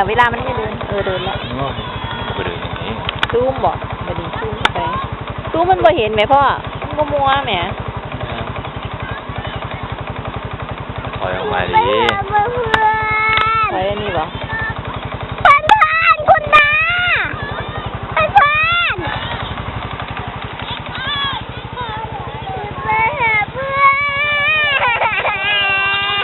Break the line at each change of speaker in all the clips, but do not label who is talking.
มันไม่เดินนี่นะเวลามันไม่เดิน เออเดินแล้ว
โอ้ยไปเดินอย่างนี้
ซูมบอกไปดิซูมไปซูมมันบ่เห็นไหมพ่อมันบ่มัวแหม
ถอยออกมาดิ
ไปอันนี่บ่
เพื่อนเพื่อนคุณนาเพื่อนเพื่อนไปหาเพื่อ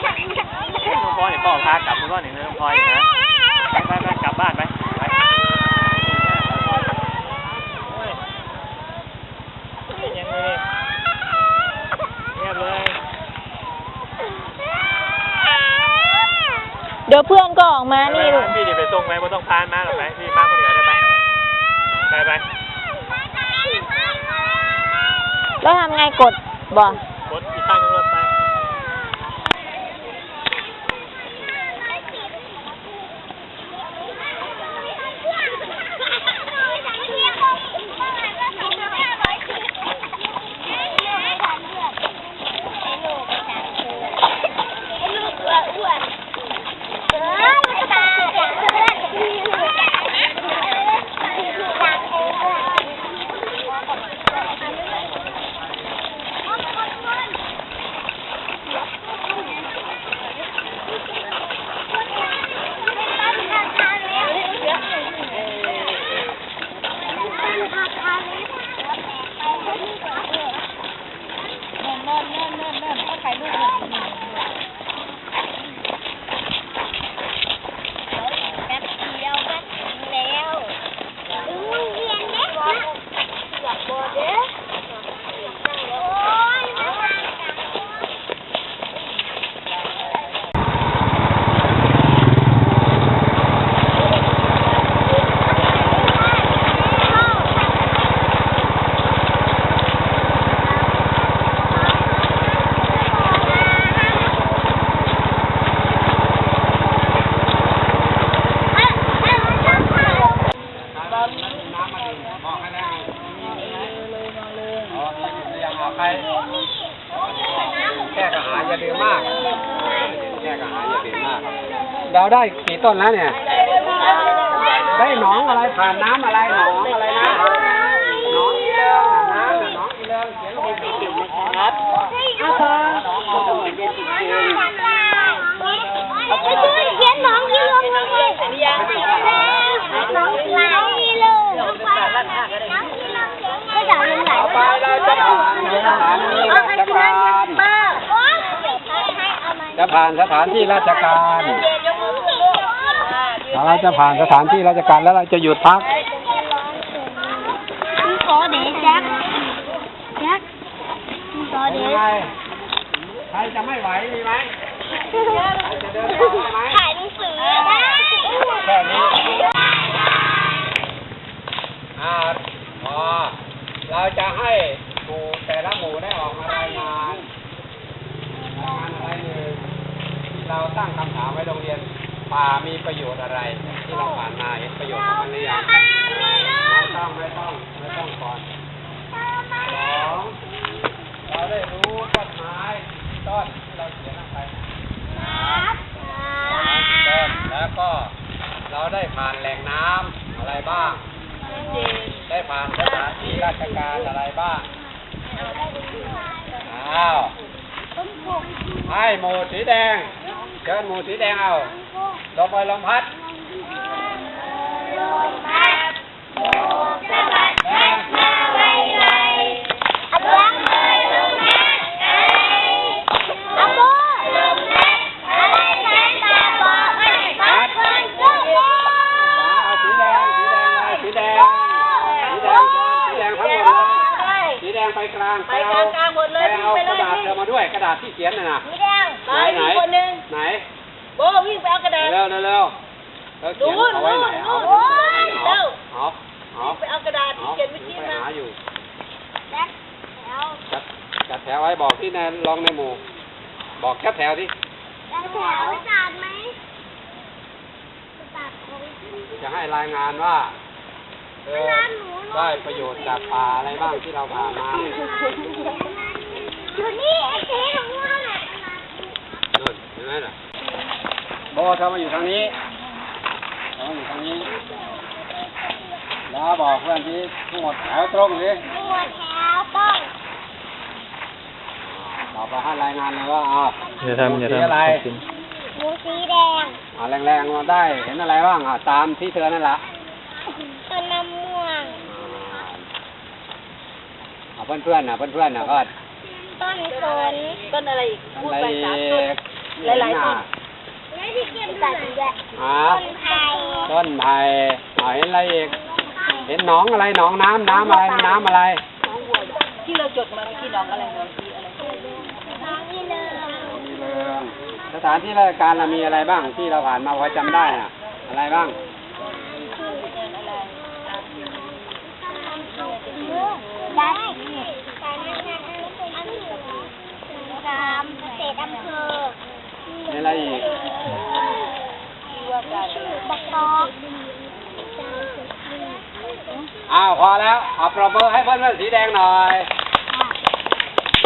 น
น้องพลอยเนี่ยพ่อพากลับคุณพ่อหนึ่งน้องพลอยนะไปไปไปกลั บบ้านไปไปเป็นยังไงเงียบเลย
เดี๋ยวเพื่อนก็ออกมานี่ลูก
พี่เดี๋ยวไปส่งไปไม่ต้องพานมาหรอกไปพี่มาคนเดียวได้ไปไปไป
แล้วทำไงกดบ่
กดอีกข้างหนึงรถไป
แก้กระหายอย่าดื่มมาก แก้กระหายอย่าดื่มมาก เรา ได้กี่ต้นแล้วเนี่ย ได้หนองอะไรผ่านน้ำอะไรหนองอะไรนะหนองอีเลิงน่ะน้ำน่ะหนองอีเลิงเดินะครับอาเธอ
ไปช่วยเขียนหนองยี่ลงเลยอันนี้ยังหนองไหลเลยน้องไหลก็จะลงไหล
ต่อไปเรจะผ่านสถานที่ราชการ
เอามา
จะผ่านสถานที่ราชการเราจะผ่านสถานที่ราชการแล้วเราจะหยุดพัก
พี่ขอเดแจ็คแจ็คพี่ขอเด
เป็นยังไงใครจะไม่ไหวมีไหมใครจะเดินต่อได้ไหม
ถ่ายหนังสือได้
แค่นี้อ่าพอเราจะให้หมู่แต่ละหมู่ได้ออกมารายงานรายงานอะไรหนึ่งที่เราตั้งคำถามไว้โรงเรียน ป่ามีประโยชน์อะไร ที่เราผ่านมาเห็นประโยชน์ของมันหรือยังไม่ต้องไม่ต้องไม่ต้องก่อนสองเราได้รู้ต้นไม้ต้นที่เราเขียนลงไปต้นแล้วก็เราได้ผ่านแหล่งน้ำอะไรบ้าง ได้ผ่านสถานที่ราชการอะไรบ้างอ้าวให้หมูสีแดง เชิญหมูสีแดงเอาลงไปลมพัดเอาสีแดงสีแดงเลยสีแดงสีแดงสีแดงทั้งหมดเลยสีแดงไปกลาง
ไปกลางกลางหมดเลย
ไปเอา
วิ่ง
กระ
เลย
ดาษเธอมาด้วยกระดาษที่เขียนน่ะนะ
ไปอีกคนนึง
ไหน
โบวิ่งไปเอากระดาษ
เร็วเร็วเร็วแล้วเขียน
นู่น
เอาไว้ไหนเอา
นู่น
เอา
เร็ว
เอาเอา
ไปเอากระดาษที่
เอา
เขียนเมื่อกี้
ไป
มา
หาอยู่จัดจัดแถวไว้บอกที่ในลองในหมู่ บอกแค่แถวที่จะให้รายงานว่า เออได้ประโยชน์จากป่าอะไรบ้างที่เราผ่านมา
อยู่นี่ไอ้เจ๊ของว่าน่ะ
นู่นเห็น ไหมล่ะโบเธอมาอยู่ทางนี้ต้องอยู่ตรงนี้แล้วบอกเพื่อนที่ทั้งหมดแถวตรงสิ
หัวแถวต้อง
ต่อไปให้รายงานเลยว่าอ่า
อย่าทำอย่า
สี
ทำ
อะไร
กิน
หมูสีแดง
อ่าแรงๆมาได้เห็นอะไรบ้างอ่าตามที่เธอนั่นแหละ
ต้นมะม่วง
อ่าเพื่อนๆนะเพื่อนๆนะก็
ต้นสน
ต้นอะไรอีกพูด
อะไร
ไป
อี
สามต้น
ก
หลายๆต้น
และที่เก็บตัดด้วย
อ่า
ต้นไผ่
ต้นไผ่อ่าเห็นอะไรอีก เห็นหนองอะไรหนองน้ำน้ำอะไรน้ำอะไร
ที่เราจดมาเมื่อกี้น้องอะไรน้องที่อะไร
น้องอีเลิม
มีเรืองสถานที่ราชการเรามีอะไรบ้างที่เราผ่านมาพอจำได้น่ะ อะไรบ้าง
ได้การงานการเกษตรอำเภอ
มีอะไรอีก
บักตอก
อ้าวพอแล้วเอาปรบมือให้เพื่อนๆสีแดงหน่อย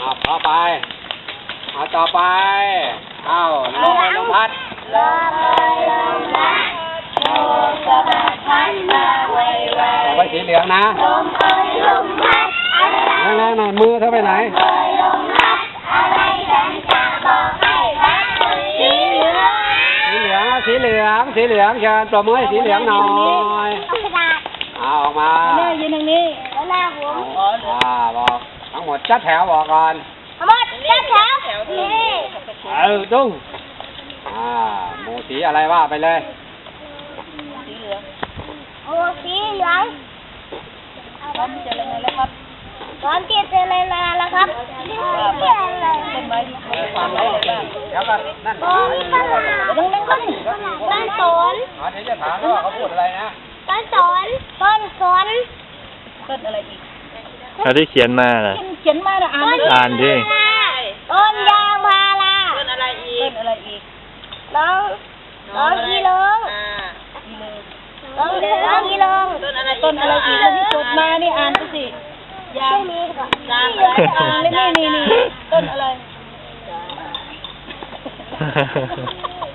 เอาต่อไปเอาต่อไปอ้าวลมลมพัด
ลมเลยลมพัดลมสะบัดพัดมาไวไว
ต่อไปสีเหลืองนะ
ลมเอ้ยลมพัดอะไร
แรงๆหน่อยมือเธอไปไหน
ลือง
สีเหลืองเชิญปรบมือให้สีเหลืองหน่อย
เอากระดาษ
เอาออกมา
แม่ยืนตรงนี้
แล้วหน้าผม
อ่าบอกทั้งหมดจัดแถวบอกก่อน
ทั้งหมดเจ้าแถวนี่
เออดุ้งอ่าหมูสีอะไรว่าไปเลย
โอ้สีเหลือง
พร้อมที่จะรายงานแล้วครับ
ตอนที่เจอเลยนานแล้วครับเชื่ออะไร
ต้นไม้ที่เขา
ฟังแล้วเดี๋ยวกันนั่น
โอ้ยตลาดต้นต้นต้นสน
อ๋อเดี๋ยวจะถามว่าเขาพูดอะไรนะ
ต้นสนต้นสน
ต้นอะไรอีก
เขาที่เขียนมาล่ะ
เขียนมาน่ะอ่าน
ต้น
อ่านดิ
ต้นยางพารา
ต้นอะไรอีกต้นอะไรอีก
น้องน้องอีเลิง
อีเลย
น้องน้องอีเลิง
ต้นอะไรต้นอะไรอีกที่จดมานี่อ่านไปสิ ยาง
ไม่มีค่ะ
ยางอะไรอ่านเลยนี่นี่นี่ต้นอะไร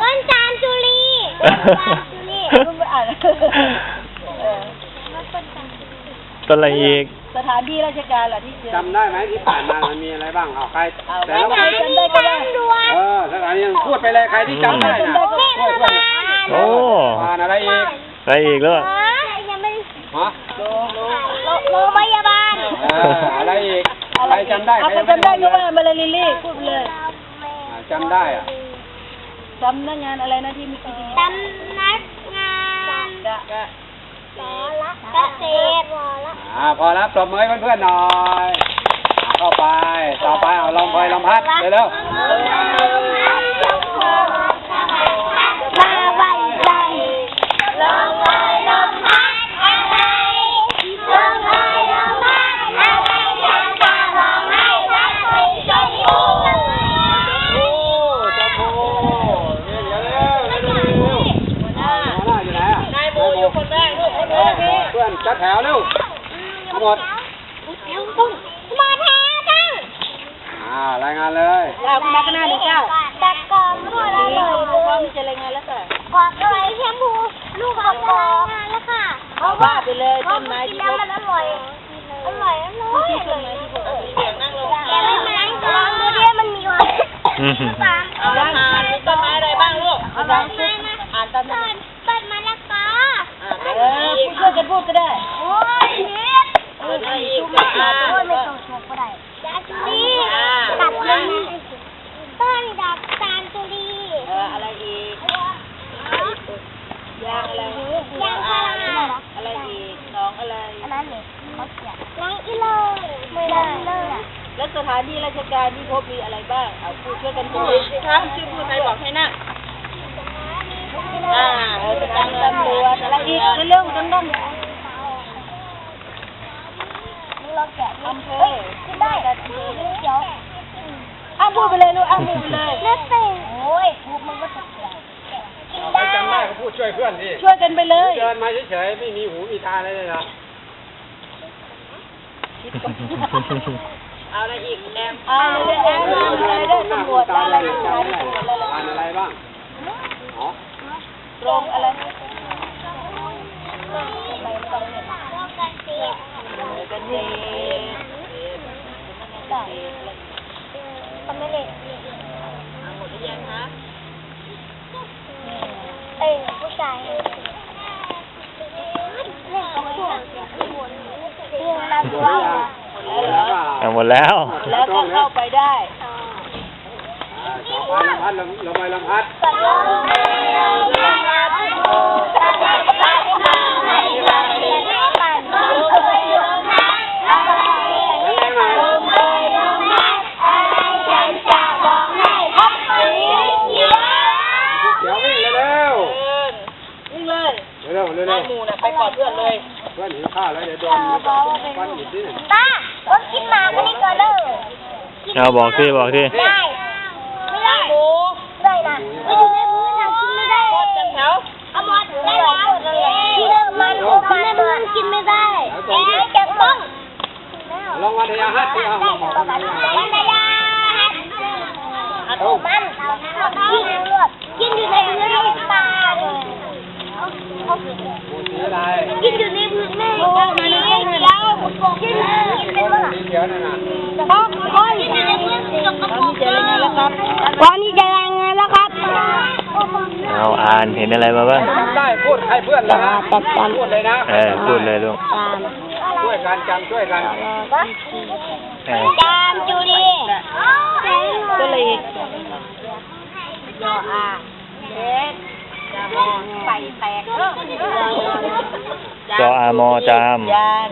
ต้นจามจุลีต้นจามจุลี
คุณไปอ่านเออ
ต้นอะไรอีก
สถานที่ราชการล่ะที่เจอ
จำได้ไหมที่ผ่านมามันมีอะไรบ้างเอาใคร
เอา
แต่
ส
ละค
ถาน
น
ที่ตามด่วน
เออสถานีพูดไปเลยใครที่จำได้นะ
เทศบาล
โอ้
ผ่านอะไรอีก
อะไรอีกแล้ว
ฮะยังไม่
ฮะ
โลงโลง
โรงโรงพยาบาล
เอ ออะไรอีกใครจำได้
เอา
ใคร
ใคร
ยังไม่
จำได้ก็
ได้
ว่ามาเลยลิลลี่พูดไปเลย
อ่าจำได้อะ
จำนักงานอะไรนะที่มีคดี
ตำนักงาน
กะกะ
เกษตร
อ่าพอแล้วปรบมือให้เพื่อนๆหน่อยอ่าเข้าไปต่อไปเอาลองพลอยลองพัดเร็ว
ม วเร็
วทั้งหมด
มาแท้ตั้ง
อ่ารายงานเลย
เราคุณมาข้างหน้าเลยเจ้า
ตัดกองด้วยแล้วเลย
พร้อมที่จะรายงานแล้วค่ะ
กอกอะไรแชมพูลูกกอกกอกแล้วค่ะ
เอาว่าไปเลยต้นไม้
กิน
ที่
แล้ว
พบ
มันอร่อย อร่อยอร่อย
ที่ต้นไม้ที่พบเอาสีเหลืองนั่งลง
แต่ไม่มานั่งลองดูดิมันมีอะไร
อืม
ตาม
เอาละค่ะมีต้นไม้อะไรบ้างลูก
ต้
เอา
น
ละ
ไม้นะ
อ่านตาม
ต้
นั้น
นต้นมะละกอ
เออพูดช่วยกันพูดก็ได้
โอ้ยเฮ็ด
เออได้อีกก็อ่าน
โอ้ยไม่ต้องชกก็ได้ยาจุลีตัดเลยนะต้นดอกจานจุลี
เอออะไรอีกยางอะไร
ยางพารา
อะไรอีกน้องอะไร
อันนั้นเลยเขาเขียนน้องอีเลิศไม่ได้เลย
แล้วสถานที่ราชการที่พบมีอะไรบ้างเอาพูดช่วยกันพูดครับชื่อพูดใครบอกให้นั่งอ่าเออสถานตำรวจอะไรอีกเรื่องกันบ้าง
เราแกะ
อำเภ
เฮ้
อย
ขึ้นได้เดี๋ยว
อ้าวพูดไปเลยลูกอ้าวพูดไปเลย
เลือดเต็มโอ้ยพูดมันก็ตกใจกิน
ใคร
ได้
จำได้ก็พูดช่วยเพื่อนดิ
ช่วยกันไปเลย
เดินมาเฉยๆไม่มีหูมีตาอะไรเลยนะ
อะไรอีกแอมอะไรแอมอะไรได้ตำรวจอะไรอีกไหม
ผ่าอะไรบ้าง
ตรงอะไร
กันเอ
ง
ทำไม่ได้
หมดรือยังคะ
เอ้ผู้ชายรง
ของผู้รงรับรู้ เอ
หมดแล้ว
แล้วก็เข้าไปได้
ไปลำพัดลำไปลำพัด
เร็
ว
เร็
วเร็ว
ไปกอนเพื่อนเลย
เพื่อนหิวข้าแล้วเดี๋ยวโดนฟันอีกทีหนึ่า
ก็กินหมากันนี่ก่อนเด้อ
เอาบอกสิบอกสิ
ได้ ไม่ได้
หมู
ได้นะไม่อยู่ในพื้นนะกินไม่ได้
กอดจังแถว
เอาหมดได้แล้วกินมันโอ้มันมันกินไม่ได้แอะจะต้อง
ลงวันทยาฮัทที่เอามาบอก
วันนายามันกินเลือดกินอยู่ในพื้นให้ตาเลย
หมูสีอะไร
กินอยู่ในพื้นแม่โอ้มาเลยแล้วกินกินเลยมั้ง
สีเขียวนั่นน่ะ
พ่อพ่อกินอยู่ในพื้นจกกระปุกเลยตอนนี้จะรายงานแล้วครับ
เอาอ่านเห็นอะไรมาบ้าง
จำได้พูดให้เพื่อนเลยนะพูดเลยนะ
เออพูดเลยลูก
ช่วยกันจำช่วยกัน
เออ
จามจูดี
ก็เลยยออาเด็กจามอใส่แตกเนอะ
จออามอจาม
ยาน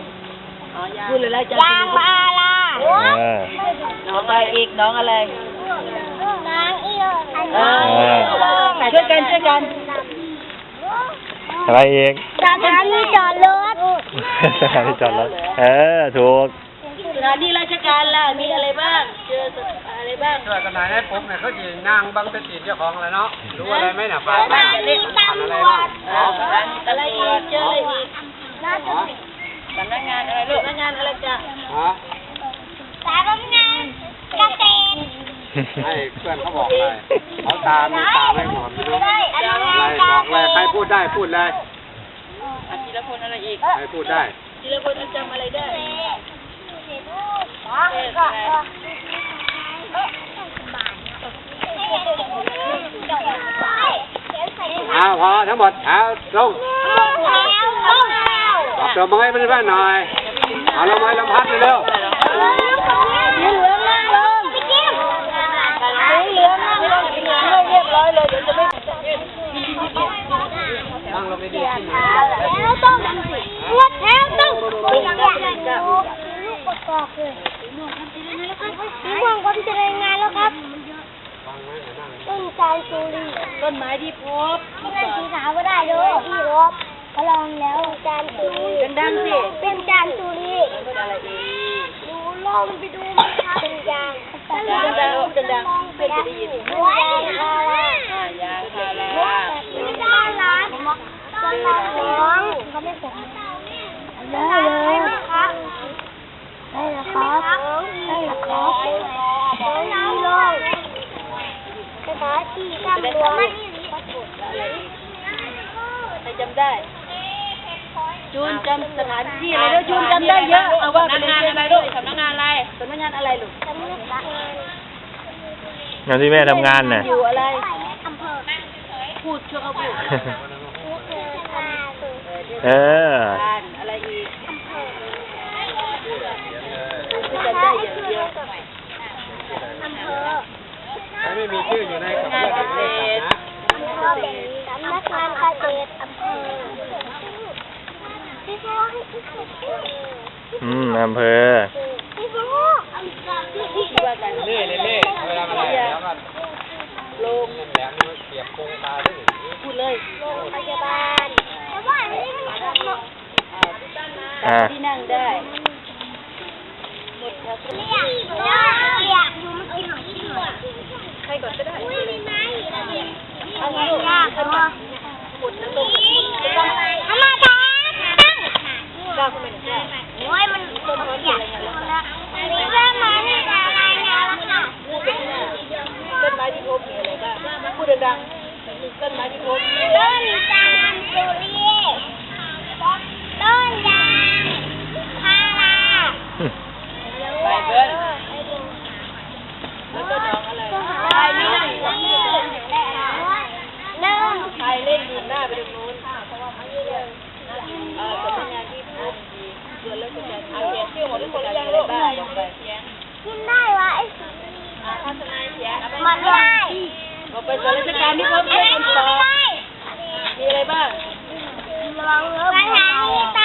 อ๋อยานพูดเลยแล้วจ
ยางพารา
เออ
น้องอะไรอีกน้องอะไร
นางเอียอัน
เอ
นี้
อช่วยกันช่วยกัน
อะไรอีก
สถานีจอดรถ
สถานีจอดรถ เออ ถูก
สถานที่ราชการล่ะ มีอะไรบ้าง เจออะไรบ้าง
ช่วยกันหน่อยให้ผมเนี่ยเขาจีนางบังเป็นตีนเจ้าของเลยเนาะ รู้อะไรไหมเนี่ย
ส
ฝากมา
ถานี
ผ่าน
ตำ
อะไร
รว
บ้าง
จ
อ๋อสถานีอะไรอีกเจออะไรอีก
น่าจะ
อ๋อ
สำนักงานอะไรลูกสำนักงานอะไรจ้ะ
ฮะ
สำนักงานเกษตร
ให้เพื่อนเขาบอกเลยเขาตามมีตามให้หมด
ด
ได้พูดเลย
อะทีละคนอะไรอีก
ใครพูดได้
ทีละคนจำอะไรได้
อ้าวพอทั้งหมดเอาลงบอกตัวไม้ไม่ได้บ้านหน่อยเอาลงไม้ลำพัดเร็ว
เหลืองนั่งลงกินน้ำให้เรียบร้อยเลยเดี๋ยวจะไม่
ๆ
แลวต้องปวดแถวต้องปวดแลูดกอกเลยสีม่วงผมจะรางานแล้วครับ ต้นสายสุรี
ต้นไม้ที่พบ
ต้นสาวก็ได้ด้วยที่ลองแล้วจานตุรีเป็นจานสุรี
อ
งไปดูมันครับเป็นยาง
เป็นยางไป็นยางเป็น
ยางเป็น
ยางยางคารา
ไม่ได้ร้านตอนเราท้งเขาไม่ส่งได้เลยครัได้แล้วครับได้แล้วครับน้ำลงกระดาษที่กหลั
งมันจำได้ จูนจำสถานที่อะไรแล้วจูนจำได้เยอะเอาว่าไปเลยอะไรลูกสำนักงานอะไรสำนักงานอะไรลูก
สำนักงาน
งานที่แม่ทำงานน่ะ
อยู่อะไร
อำเภอ
พูดชั่วเขาพูด
อำเภออาสุ
เออ
การอะไรอีก
อำเภอ
ที่จำได้เยอะ
อำเภอ
ใครไม่มีชื่ออยู่ในกับเพื่อนไม่ได้จับนะ
อำเภอสำนักงานเกษตรอำเภอพี่พ่ อให้พี่พ่อ
อืมอำเภอ
พี่พ่อ
ๆว่ากัน
เล่เล่เล่เวลาอะไรแล้วก็
ลง
แหลมนี่มันเสียบโครงตาด้วย
พูดเลย
โรงพยาบาลแต่ว่าอันนี้มันถูกเนาะ
อ่า
ที่นั่งได้หมดแล้ว
เนี่ยเนี่ยอยากดูมันกินของชิ้นเลย
ใครก่อนก็ได้
อุ้ยมีไม้ระเบียบ
เอางี้ลูกขึ้นมาหมดแล้วลง
เอามาทานตั้ง
ก้าวขึ้นไปหนึ่งก้าว
โอ้ยมันผมอยากกินแล้วมีเรื่องมาที่ร้านแล้วค่ะต้
นไม้ที่พบมีอะไรบ้างพูดดังๆต้นไม้ที่พบต้น
จามสุรีต้นยาง
พาราไปเพื่อนแล้วก็น้องอะไรไปเล่นไปเล่นดูหน้าไปดู กินได้วะไอ้สุนีมันไม่ด้เราไปส่วราชการที่เขาเป็นคนสอบมีอะไรบ้างระวังเนื้อปลา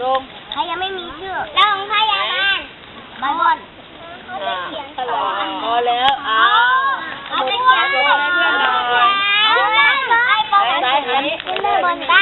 ลงใครยัง
ไม่
มีชื่อลงพยาบาลไบเบิลพอ
แล้วอ้าวเอาไปเขียนให้เพื่อนห
น่อยไปไปไปไปไป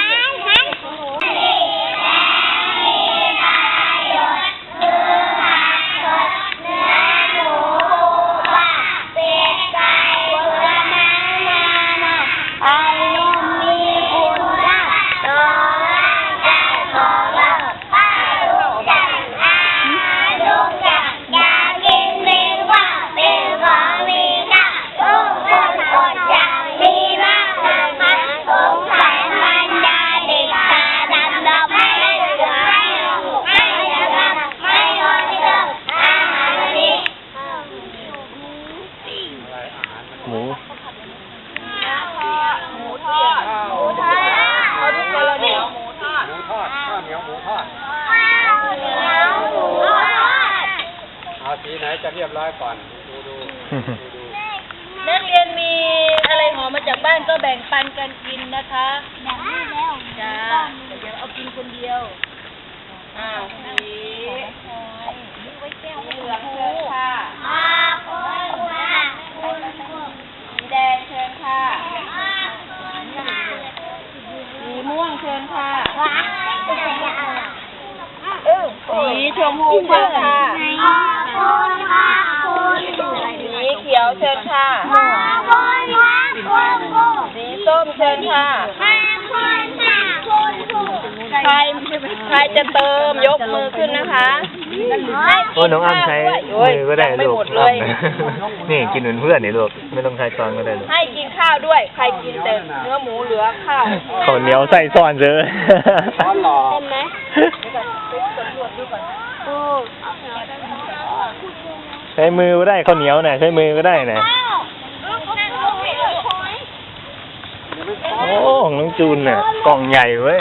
นะคะจ้าเดี๋ยวเอากินคนเดียว อ้าวสีเหลืองเชิญค่ะสีแดงเชิญค่ะสีม่วงเชิญค่ะสีชมพูเชิญค่ะสีเขียวเชิญค่ะสีส้มเชิญค่ะ ใครใครจะเติมยกมือขึ้นนะคะ
โอ้น้องอ้ำใช้
โอ้ย
มือก็ได้
ยังไม่
ลู
ห
ก
มดเลย
นี่กินเหมือนเพื่อนนี่ลูกไม่ต้องใช้ช้อนก็ได้ลูก
ให้กินข้าวด้วย ใครกินแต่เนื้อหมูเหลือข้าว
ข้าวเหนียวใส่ซ้อนเจอ
ช้อนหล่อ
เต็มไหมตรวจดูก่อนโอ้
ใช้มือก็ได้ข้าวเหนียวน่ะใช้มือก็ได้น่ะโอ้ของน้องจูนน่ะกล่องใหญ่เว้ย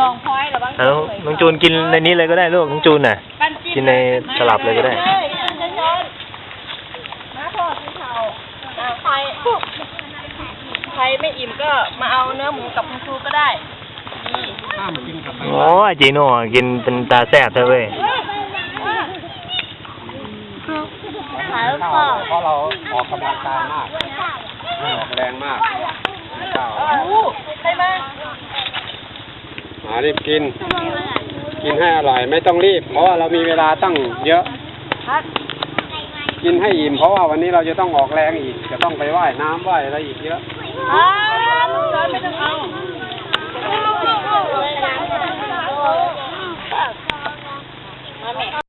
มองพอยหรือว่า
เอาน้องน้องจูนกินในนี้เลยก็ได้ลูกน้องจูนน่ะ กินในสลับเลยก็ได้
มาทอดที่เขาอ่าใครใครไม่อิ่มก็มาเอาเนื้อหมูกับคุณครูก็ได้นี่
ห้ามกินกับ
โอ้ยจีโน่กินเป็นตาแซ่บเธอเว้ย
ข้าวเพราะเราออกกำลังกายมากออกแรงมากข้าว
โอ้ใครมา
อ่ารีบกิน กินให้อร่อยไม่ต้องรีบ เพราะว่าเรามีเวลาตั้งเยอะ
พัก
กินให้อิ่มเพราะว่าวันนี้เราจะต้องออกแรงอีก จะต้องไปว่ายน้ำว่ายอะไรอีกเยอะ